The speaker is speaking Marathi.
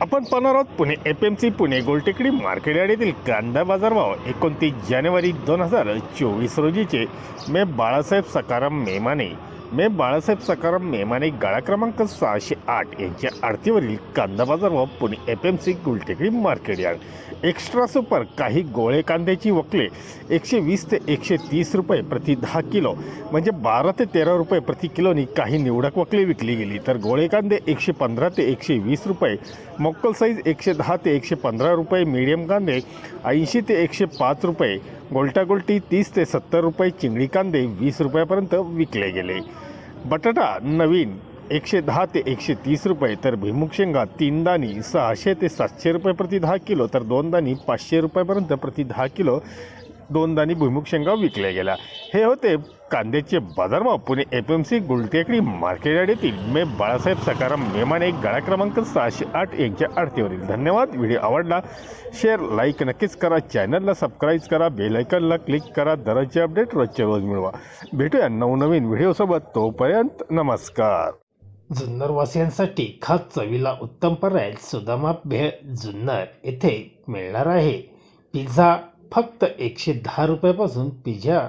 आपण पाहणार आहोत Pune F M C Pune Goltekdi market याडीतील कांदा बाजार भाव. एकोणतीस जानेवारी दोन हजार चोवीस रोजीचे. मे बाळासाहेब सकाराम मेमाने. मे बाळासाहेब सकाराम मेमाने गाळा क्रमांक सहाशे आठ यांच्या आरतीवरील कांदा बाजार व Pune F M C Gultekdi market yard. Extra super काही गोळे कांद्याची वकले एकशे वीस ते एकशे तीस रुपये प्रति दहा किलो. म्हणजे बारा ते तेरा रुपये प्रति किलोनी काही निवडक वकले विकली गेली. तर गोळे कांदे एकशे पंधरा ते एकशे वीस रुपये मोक्कल साईज एकशे दहा ते एकशे पंधरा रुपये मीडियम कांदे ऐंशी ते एकशे पाच रुपये गोलटागोलटी तीस ते सत्तर रुपये चिंगडी कांदे वीस रुपयापर्यंत विकले गेले. बटाटा नवीन एकशे दहा ते एकशे तीस रुपये तर भिमुख शेंगा तीन दाणी सहाशे ते सातशे रुपये प्रति दहा किलो तर दोन दाणी पाचशे रुपयापर्यंत प्रति दहा किलो दोन दाणी भुईमुग शेंगा विकल्या गेल्या. हे होते कांद्याचे बाजारभाव Pune F M C Gultekdi market yard येथील मे बाळासाहेब सकाराम मेमान एक गाळा क्रमांक सहाशे आठ यांच्या आरतीवरील धन्यवाद. व्हिडिओ आवडला शेअर लाईक नक्कीच करा. चॅनलला सबस्क्राईब करा. बेलायकनला क्लिक करा. दररोजचे अपडेट रोजच्या रोज मिळवा. भेटूया नवनवीन व्हिडिओसोबत. तोपर्यंत नमस्कार. जुन्नरवासियांसाठी खास चवीला उत्तम पर्याय सुदामा भेळ जुन्नर येथे मिळणार आहे. पिझ्झा फक्त एकशे दहा रुपयापासून पिझ्झा